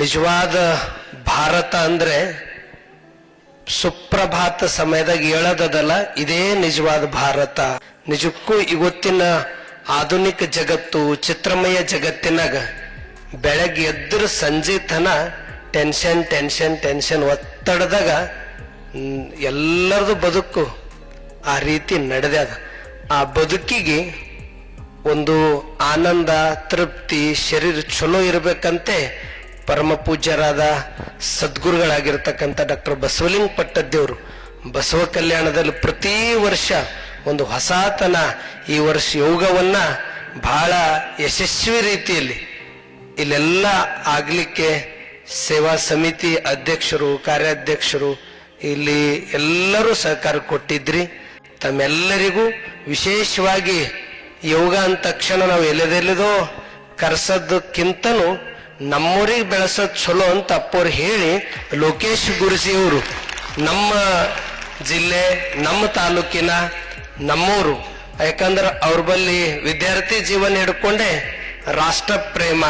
ನಿಜವಾದ ಭಾರತ ಅಂದ್ರೆ ಸುಪ್ರಭಾತ ಸಮಯದಾಗ ಹೇಳೋದಲ್ಲ ಇದೇ ನಿಜವಾದ ಭಾರತ. ನಿಜಕ್ಕೂ ಇವತ್ತಿನ ಆಧುನಿಕ ಜಗತ್ತು, ಚಿತ್ರಮಯ ಜಗತ್ತಿನಾಗ ಬೆಳಗ್ಗೆ ಎದ್ರ ಸಂಜೆ ತನ ಟೆನ್ಷನ್ ಟೆನ್ಷನ್ ಟೆನ್ಷನ್ ಒತ್ತಡದಾಗ ಎಲ್ಲರದು ಬದುಕು ಆ ರೀತಿ ನಡೆದ ಆ ಬದುಕಿಗೆ ಒಂದು ಆನಂದ, ತೃಪ್ತಿ, ಶರೀರ ಚಲೋ ಇರಬೇಕಂತೆ ಪರಮ ಪೂಜ್ಯರಾದ ಸದ್ಗುರುಗಳಾಗಿರ್ತಕ್ಕಂಥ ಡಾಕ್ಟರ್ ಬಸವಲಿಂಗ ಪಟ್ಟದ್ದೇವರು ಬಸವ ಕಲ್ಯಾಣದಲ್ಲಿ ಪ್ರತಿ ವರ್ಷ ಒಂದು ಹೊಸತನ ಈ ವರ್ಷ ಯೋಗವನ್ನ ಬಹಳ ಯಶಸ್ವಿ ರೀತಿಯಲ್ಲಿ ಇಲ್ಲೆಲ್ಲ ಆಗಲಿಕ್ಕೆ ಸೇವಾ ಸಮಿತಿ ಅಧ್ಯಕ್ಷರು, ಕಾರ್ಯಾಧ್ಯಕ್ಷರು, ಇಲ್ಲಿ ಎಲ್ಲರೂ ಸಹಕಾರ ಕೊಟ್ಟಿದ್ರಿ. ತಮ್ಮೆಲ್ಲರಿಗೂ ವಿಶೇಷವಾಗಿ ಯೋಗ ಅಂದ ತಕ್ಷಣ ನಾವು ಎಲ್ಲದೆಲ್ಲದೋ ಕರ್ಸೋದಕ್ಕಿಂತನೂ ನಮ್ಮೂರಿಗೆ ಬೆಳೆಸೋದು ಚಲೋ ಅಂತ ಅಪ್ಪವ್ರು ಹೇಳಿ ಲೋಕೇಶ್ ಗುರ್ಜಿ ಅವರು ನಮ್ಮ ಜಿಲ್ಲೆ, ನಮ್ಮ ತಾಲೂಕಿನ ನಮ್ಮೂರು, ಯಾಕಂದ್ರೆ ಅವ್ರ ಬಳಿ ವಿದ್ಯಾರ್ಥಿ ಜೀವನ ಹಿಡ್ಕೊಂಡೆ ರಾಷ್ಟ್ರ ಪ್ರೇಮ,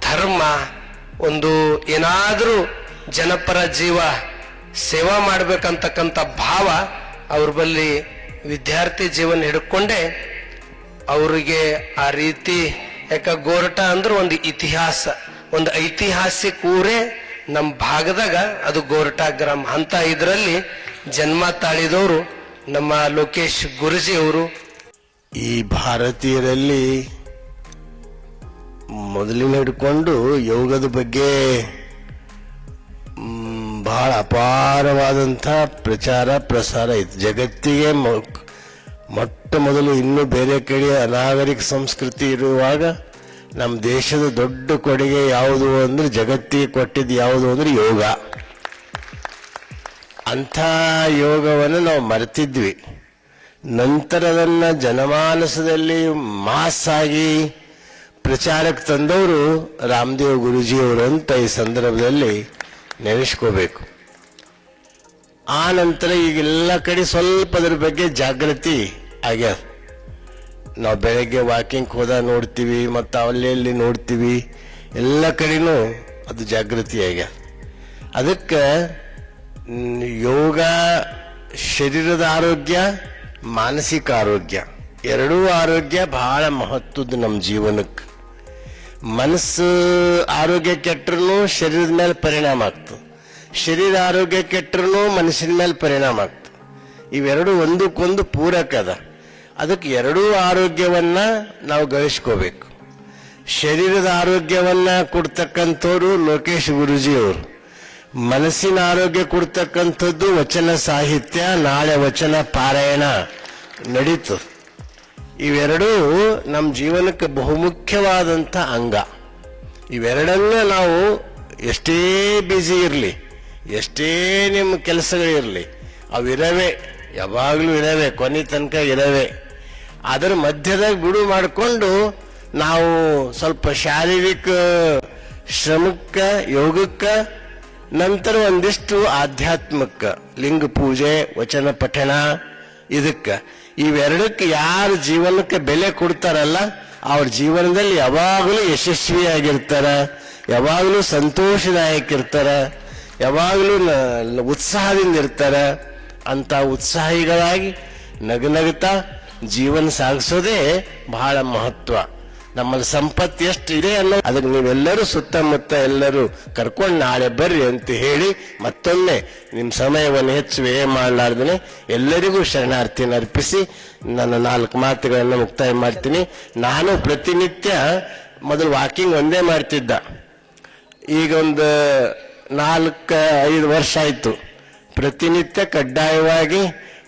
ಧರ್ಮ, ಒಂದು ಏನಾದರೂ ಜನಪರ ಜೀವ ಸೇವಾ ಮಾಡಬೇಕಂತಕ್ಕಂಥ ಭಾವ ಅವ್ರ ಬಳಿ ವಿದ್ಯಾರ್ಥಿ ಜೀವನ ಹಿಡ್ಕೊಂಡೆ. ಅವರಿಗೆ ಆ ರೀತಿ ಯಾಕ ಗೋರಟ ಅಂದ್ರೆ ಒಂದು ಇತಿಹಾಸ, ಒಂದು ಐತಿಹಾಸಿಕ ಊರೇ ನಮ್ಮ ಭಾಗದಾಗ ಅದು ಗೋರಟ ಗ್ರಾಮ ಅಂತ ಇದರಲ್ಲಿ ಜನ್ಮ ತಾಳಿದವರು ನಮ್ಮ ಲೋಕೇಶ್ ಗುರುಜಿ ಅವರು. ಈ ಭಾರತೀಯರಲ್ಲಿ ಮೊದಲಿನ ಹಿಡ್ಕೊಂಡು ಯೋಗದ ಬಗ್ಗೆ ಬಹಳ ಅಪಾರವಾದಂಥ ಪ್ರಚಾರ ಪ್ರಸಾರ ಇತ್ತು ಜಗತ್ತಿಗೆ ಮೊಟ್ಟ ಮೊದಲು ಇನ್ನೂ ಬೇರೆ ಕಡೆ ಅನಾಗರಿಕ ಸಂಸ್ಕೃತಿ ಇರುವಾಗ ನಮ್ಮ ದೇಶದ ದೊಡ್ಡ ಕೊಡುಗೆ ಯಾವುದು ಅಂದರೆ ಜಗತ್ತಿಗೆ ಕೊಟ್ಟಿದ್ದು ಯಾವುದು ಅಂದರೆ ಯೋಗ. ಅಂಥ ಯೋಗವನ್ನು ನಾವು ಮರೆತಿದ್ವಿ. ನಂತರ ಅದನ್ನ ಜನಮಾನಸದಲ್ಲಿ ಮಾಸಾಗಿ ಪ್ರಚಾರಕ್ಕೆ ತಂದವರು ರಾಮದೇವ್ ಗುರುಜಿಯವರು ಅಂತ ಈ ಸಂದರ್ಭದಲ್ಲಿ ನೆನೆಸ್ಕೋಬೇಕು. ಆ ನಂತರ ಈಗೆಲ್ಲ ಕಡೆ ಸ್ವಲ್ಪ ಅದ್ರ ಬಗ್ಗೆ ಜಾಗೃತಿ ಆಗ್ಯದ ನಾವು ಬೆಳಗ್ಗೆ ವಾಕಿಂಗ್ ಹೋದ ನೋಡ್ತೀವಿ, ಮತ್ತು ಅಲ್ಲಿ ಇಲ್ಲಿ ನೋಡ್ತೀವಿ. ಎಲ್ಲ ಕಡೆನೂ ಅದು ಜಾಗೃತಿ ಆಗ್ಯದ ಅದಕ್ಕೆ ಯೋಗ ಶರೀರದ ಆರೋಗ್ಯ, ಮಾನಸಿಕ ಆರೋಗ್ಯ. ಎರಡೂ ಆರೋಗ್ಯ ಬಹಳ ಮಹತ್ವದ್ದು ನಮ್ಮ ಜೀವನಕ್ಕೆ. ಮನಸ್ಸು ಆರೋಗ್ಯ ಕೆಟ್ಟರೂ ಶರೀರದ ಮೇಲೆ ಪರಿಣಾಮ ಆಗ್ತದೆ. ಶರೀರ ಆರೋಗ್ಯ ಕೆಟ್ಟರೂ ಮನಸ್ಸಿನ ಮೇಲೆ ಪರಿಣಾಮ ಆಗ್ತದೆ. ಇವೆರಡು ಒಂದಕ್ಕೊಂದು ಪೂರಕ ಅದ. ಅದಕ್ಕೆ ಎರಡೂ ಆರೋಗ್ಯವನ್ನ ನಾವು ಗಳಿಸ್ಕೋಬೇಕು. ಶರೀರದ ಆರೋಗ್ಯವನ್ನ ಕೊಡ್ತಕ್ಕಂಥವ್ರು ಲೋಕೇಶ್ ಗುರುಜಿಯವರು. ಮನಸ್ಸಿನ ಆರೋಗ್ಯ ಕೊಡ್ತಕ್ಕಂಥದ್ದು ವಚನ ಸಾಹಿತ್ಯ, ನಾಳೆ ವಚನ ಪಾರಾಯಣ ನಡೀತು. ಇವೆರಡೂ ನಮ್ಮ ಜೀವನಕ್ಕೆ ಬಹುಮುಖ್ಯವಾದಂಥ ಅಂಗ. ಇವೆರಡನ್ನ ನಾವು ಎಷ್ಟೇ ಬ್ಯುಸಿ ಇರಲಿ, ಎಷ್ಟೇ ನಿಮ್ಮ ಕೆಲಸಗಳಿರಲಿ, ಅವಿರವೆ ಯಾವಾಗಲೂ ಇರವೆ, ಕೊನೆ ತನಕ ಇರವೆ. ಅದರ ಮಧ್ಯದಾಗ ಬಿಡು ಮಾಡಿಕೊಂಡು ನಾವು ಸ್ವಲ್ಪ ಶಾರೀರಿಕ ಶ್ರಮಕ್ಕೆ, ಯೋಗಕ್ಕೆ, ನಂತರ ಒಂದಿಷ್ಟು ಆಧ್ಯಾತ್ಮಕ್ಕ, ಲಿಂಗ ಪೂಜೆ, ವಚನ ಪಠಣ, ಇದಕ್ಕೆ. ಇವೆರಡಕ್ಕೆ ಯಾರು ಜೀವನಕ್ಕೆ ಬೆಲೆ ಕೊಡ್ತಾರಲ್ಲ, ಅವ್ರ ಜೀವನದಲ್ಲಿ ಯಾವಾಗಲೂ ಯಶಸ್ವಿಯಾಗಿರ್ತಾರ, ಯಾವಾಗಲೂ ಸಂತೋಷದಾಯಕ ಇರ್ತಾರ ಯಾವಾಗಲೂ ಉತ್ಸಾಹದಿಂದ ಇರ್ತಾರ. ಅಂತ ಉತ್ಸಾಹಿಗಳಾಗಿ ನಗನಗುತ್ತಾ ಜೀವನ ಸಾಗಿಸೋದೇ ಬಹಳ ಮಹತ್ವ. ನಮ್ಮಲ್ಲಿ ಸಂಪತ್ತು ಎಷ್ಟು ಇದೆ ಅನ್ನೋ ಅದಕ್ಕೆ ನೀವೆಲ್ಲರೂ ಸುತ್ತಮುತ್ತ ಎಲ್ಲರೂ ಕರ್ಕೊಂಡು ನಾಳೆ ಬರ್ರಿ ಅಂತ ಹೇಳಿ ಮತ್ತೊಮ್ಮೆ ನಿಮ್ಮ ಸಮಯವನ್ನು ಹೆಚ್ಚು ವ್ಯಯ ಮಾಡಲಾರ್ದೇ ಎಲ್ಲರಿಗೂ ಶರಣಾರ್ಥಿಯನ್ನು ಅರ್ಪಿಸಿ ನನ್ನ ನಾಲ್ಕು ಮಾತುಗಳನ್ನು ಮುಕ್ತಾಯ ಮಾಡ್ತೀನಿ. ನಾನು ಪ್ರತಿನಿತ್ಯ ಮೊದಲು ವಾಕಿಂಗ್ ಒಂದೇ ಮಾಡ್ತಿದ್ದ. ಈಗ ಒಂದು ನಾಲ್ಕು ಐದು ವರ್ಷ ಆಯಿತು. ಪ್ರತಿನಿತ್ಯ ಕಡ್ಡಾಯವಾಗಿ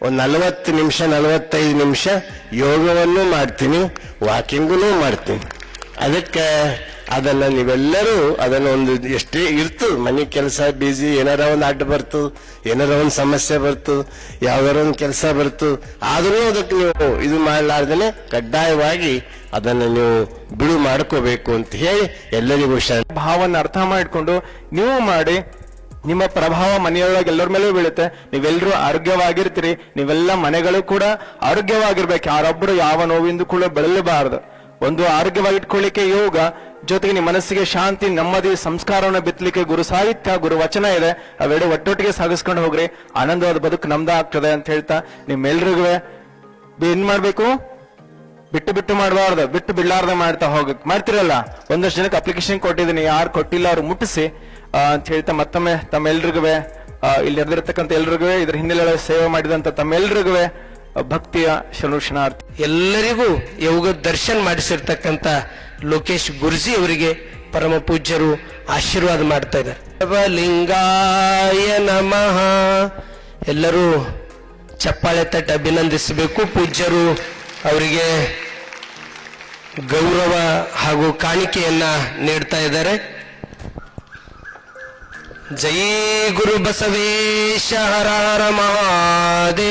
ಒಂದು ನಲವತ್ತು ನಿಮಿಷ, ನಲವತ್ತೈದು ನಿಮಿಷ ಯೋಗವನ್ನು ಮಾಡ್ತೀನಿ ವಾಕಿಂಗೂ ಮಾಡ್ತೀನಿ. ಅದಕ್ಕೆ ಅದನ್ನು ನೀವೆಲ್ಲರೂ ಅದನ್ನು ಒಂದು ಎಷ್ಟೇ ಇರ್ತದೆ ಮನೆ ಕೆಲಸ ಬಿಜಿ ಏನಾರ ಒಂದು ಅಡ್ಡ ಬರ್ತದೆ ಏನಾರ ಒಂದು ಸಮಸ್ಯೆ ಬರ್ತದೆ ಯಾವ್ದಾರ ಒಂದು ಕೆಲಸ ಬರ್ತದೆ ಆದರೂ ಅದಕ್ಕೆ ನೀವು ಇದು ಮಾಡಲಾರ್ದೇ ಕಡ್ಡಾಯವಾಗಿ ಅದನ್ನು ನೀವು ಬಿಡು ಮಾಡ್ಕೋಬೇಕು ಅಂತ ಹೇಳಿ ಎಲ್ಲರಿಗೂ ಶರಣ. ಭಾವನ ಅರ್ಥ ಮಾಡಿಕೊಂಡು ನೀವು ಮಾಡಿ ನಿಮ್ಮ ಪ್ರಭಾವ ಮನೆಯೊಳಗೆ ಎಲ್ಲರ ಮೇಲೂ ಬೀಳುತ್ತೆ. ನೀವೆಲ್ಲರೂ ಆರೋಗ್ಯವಾಗಿರ್ತೀರಿ. ನೀವೆಲ್ಲ ಮನೆಗಳು ಕೂಡ ಆರೋಗ್ಯವಾಗಿರ್ಬೇಕು. ಯಾರೊಬ್ಬರು ಯಾವ ನೋವಿಂದ ಕೂಡ ಬೆಳಲಬಾರದು. ಒಂದು ಆರೋಗ್ಯವಾಗಿಟ್ಕೊಳ್ಳಿಕ್ಕೆ ಯೋಗ, ಜೊತೆಗೆ ನಿಮ್ಮ ಮನಸ್ಸಿಗೆ ಶಾಂತಿ, ನೆಮ್ಮದಿ, ಸಂಸ್ಕಾರವನ್ನು ಬಿತ್ತಲಿಕ್ಕೆ ಗುರು ಸಾಹಿತ್ಯ, ಗುರು ವಚನ ಇದೆ. ಅವೆರಡು ಒಟ್ಟೊಟ್ಟಿಗೆ ಸಾಗಿಸ್ಕೊಂಡು ಹೋಗ್ರಿ. ಆನಂದವಾದ ಬದುಕು ನಮ್ದ ಆಗ್ತದೆ ಅಂತ ಹೇಳ್ತಾ ನಿಮ್ಮೆಲ್ರಿಗೂ ಏನ್ ಮಾಡ್ಬೇಕು? ಬಿಟ್ಟು ಬಿಟ್ಟು ಮಾಡಬಾರ್ದು. ಬಿಟ್ಟು ಬಿಡ್ಲಾರ್ದ ಮಾಡ್ತಾ ಹೋಗಕ್. ಮಾಡ್ತಿರಲ್ಲ? ಒಂದಷ್ಟು ಜನಕ್ಕೆ ಅಪ್ಲಿಕೇಶನ್ ಕೊಟ್ಟಿದ್ದೀನಿ. ಯಾರು ಕೊಟ್ಟಿಲ್ಲ ಅವ್ರು ಮುಟ್ಟಿಸಿ. ಅಂತ ಹೇಳ್ತಾ ಮತ್ತೊಮ್ಮೆ ತಮ್ಮೆಲ್ರಿಗೂ ಇಲ್ಲಿ ನೆರೆದಿರತಕ್ಕಂತ ಎಲ್ರಿಗೂ ಇದ್ರ ಹಿನ್ನೆಲೆ ಸೇವೆ ಮಾಡಿದಂತ ತಮ್ಮೆಲ್ರಿಗೂ ಭಕ್ತಿಯ ಶರಣು ಶರಣಾರ್ಥಿ ಎಲ್ಲರಿಗೂ ಯೋಗ ದರ್ಶನ್ ಮಾಡಿಸಿರ್ತಕ್ಕಂಥ ಲೋಕೇಶ್ ಗುರ್ಜಿ ಅವರಿಗೆ ಪರಮ ಪೂಜ್ಯರು ಆಶೀರ್ವಾದ ಮಾಡ್ತಾ ಇದ್ದಾರೆ. ಲಿಂಗಾಯ ನಮಃ. ಎಲ್ಲರೂ ಚಪ್ಪಾಳೆ ತಟ್ಟ ಅಭಿನಂದಿಸಬೇಕು. ಪೂಜ್ಯರು ಅವರಿಗೆ ಗೌರವ ಹಾಗೂ ಕಾಣಿಕೆಯನ್ನ ನೀಡ್ತಾ ಇದ್ದಾರೆ. जय गुरु बसवेश हर हर महादेव।